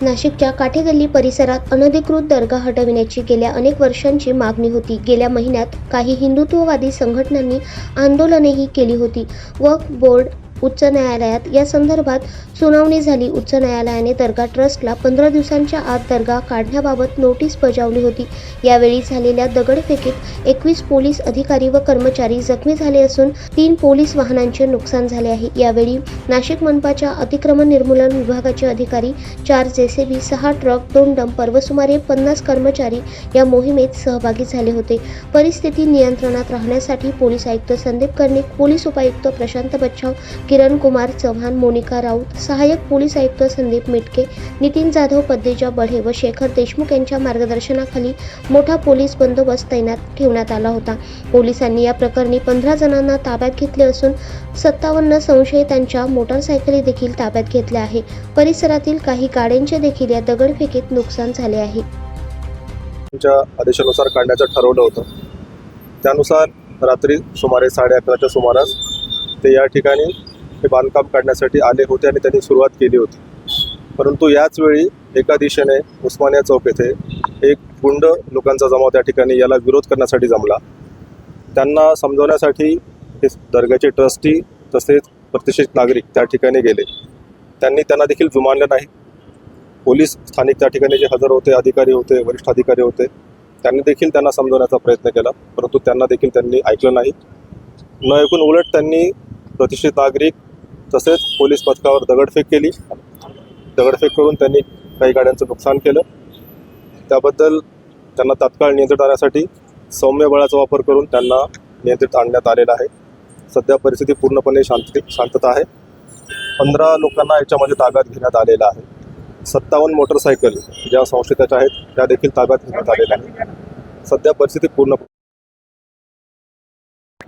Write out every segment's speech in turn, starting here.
नाशिकच्या काठेगल्ली परिसरात अनधिकृत दर्गा हटविण्याची गेल्या अनेक वर्षांची मागणी होती. गेल्या महिन्यात काही हिंदुत्ववादी संघटनांनी आंदोलनेही केली होती वक्फ बोर्ड उच्च न्यायालयात. या संदर्भात सुनावणी झाली. उच्च न्यायालयाने दर्गा ट्रस्टला पंधरा दिवसांच्या आत दर्गा काढण्याबाबत नोटीस बजावली होती. यावेळी झालेल्या दगडफेकीत एकवीस पोलीस अधिकारी व कर्मचारी जखमी झाले असून तीन पोलीस वाहनांचे नुकसान झाले आहे. यावेळी नाशिक मनपाच्या अतिक्रमण निर्मूलन विभागाचे अधिकारी चार जेसीबी सहा ट्रक दोन डंपर व सुमारे पन्नास कर्मचारी या मोहिमेत सहभागी झाले होते. परिस्थिती नियंत्रणात राहण्यासाठी पोलीस आयुक्त संदीप कर्णिक पोलीस उपायुक्त प्रशांत बच्छाव किरण कुमार चव्हाण मोनिका राऊत सहाय्यक पोलीस आयुक्त संदीप मिटके नितीन जाधव पद्देजा बढे व शेखर देशमुख यांच्या मार्गदर्शनाखाली मोठा पोलीस बंदोबस्त तैनात ठेवण्यात आला होता. पोलिसांनी या प्रकरणी पंधरा जणांना ताब्यात घेतले असून सत्तावन्न संशयितांच्या मोटारसायकली देखील ताब्यात घेतल्या आहे. परिसरातील काही गाड्यांचे देखील या दगडफेकीत नुकसान झाले आहे. आदेशानुसार काढण्याचं ठरवलं होतं. त्यानुसार रात्री सुमारे साडे अकराच्या सुमारास ते या ठिकाणी हे बांधकाम काढण्यासाठी आले होते आणि त्यांनी सुरुवात केली होती. परंतु याच वेळी एका दिशेने उस्मानिया चौक येथे एक गुंड लोकांचा जमाव त्या ठिकाणी याला विरोध करण्यासाठी जमला. त्यांना समजवण्यासाठी हे दर्ग्याचे ट्रस्टी तसेच प्रतिष्ठित नागरिक त्या ठिकाणी गेले. त्यांनी त्यांना देखील जुमानलं नाही. पोलीस स्थानिक त्या ठिकाणी जे हजर होते अधिकारी होते वरिष्ठ अधिकारी होते त्यांनी देखील त्यांना समजवण्याचा प्रयत्न केला परंतु त्यांना देखील त्यांनी ऐकलं नाही. न ऐकून उलट त्यांनी प्रतिष्ठित नागरिक तसेच पोलीस पथकावर दगडफेक केली. दगडफेक करून त्यांनी काही गाड्यांचं नुकसान केलं. त्याबद्दल त्यांना तात्काळ नियंत्रित आणण्यासाठी सौम्य बळाचा वापर करून त्यांना नियंत्रित आणण्यात आलेला आहे. सध्या परिस्थिती पूर्णपणे शांत शांतता आहे. पंधरा लोकांना याच्यामध्ये ताब्यात घेण्यात आलेला आहे. सत्तावन्न मोटरसायकल ज्या संस्थेच्या आहेत त्या देखील ताब्यात घेण्यात आलेल्या आहेत. सध्या परिस्थिती पूर्ण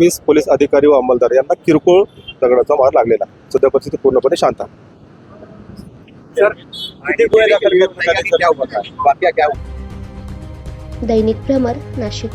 वीस पोलीस अधिकारी व अंमलदार यांना किरकोळ दगडाचा मार लागलेला. सध्या परिस्थिती पूर्णपणे शांत आहे? दैनिक भ्रमर नाशिक